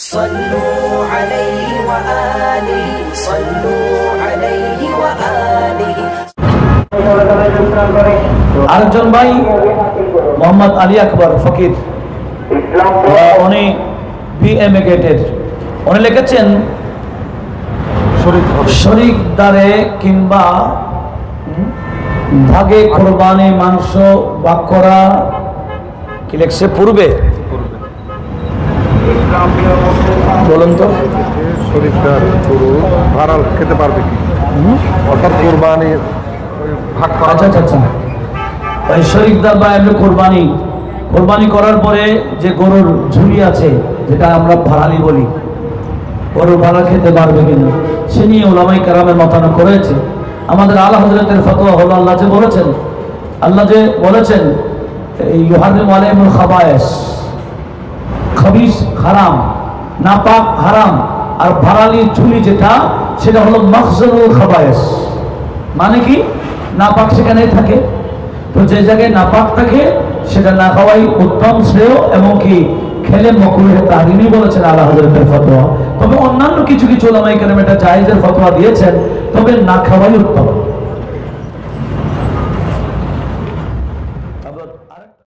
صلوا عليه وآله صلوا عليه وآله আরেকজন ভাই মোহাম্মদ আলী আকবর ফকির আহ, উনি বিএম গেটের উনি লিখেছেন শরিক দ্বারে কিংবা হুম, ভাগে কোরবানি মাংস বাক করা কি লেখছে পূর্বে বলুন তো। শরীরটার গরু ভাড়া খেতে পারবে কি? অর্থাৎ কোরবানির ওই ভাগ করা আচ্ছা আচ্ছা আচ্ছা। ওই শরিকদার বা এমনি কোরবানি। কোরবানি করার পরে যে গরুর ঝুলি আছে যেটা আমরা ভাড়ালি বলি গরুর ভাড়া খেতে পারবে কিনা সে নিয়ে ওলামাই কারামের মতানো করেছে আমাদের আল্লাহ হজরতের ফতোয়া হলো আল্লাহ যে বলেছেন আল্লাহ যে বলেছেন ইহাদিম আলাইমুল খাবায়েস। খবিস হারাম, নাপাক হারাম, আর ভাড়ালি ঝুলি যেটা, সেটা হলো মখজরুল খাবায়েস। মানে কি? নাপাক সেখানেই থাকে। তো যে জায়গায় নাপাক থাকে, সেটা না খাওয়াই উত্তম শ্রেয়, এবং কি খেলে মকুরের তাহিনী বলেছেন আল্লাহ হজরতের ফতোয়া। তবে অন্যান্য কিছু কিছু ওলামাই কেন এটা জায়েজের ফতোয়া দিয়েছেন, তবে না খাওয়াই উত্তম।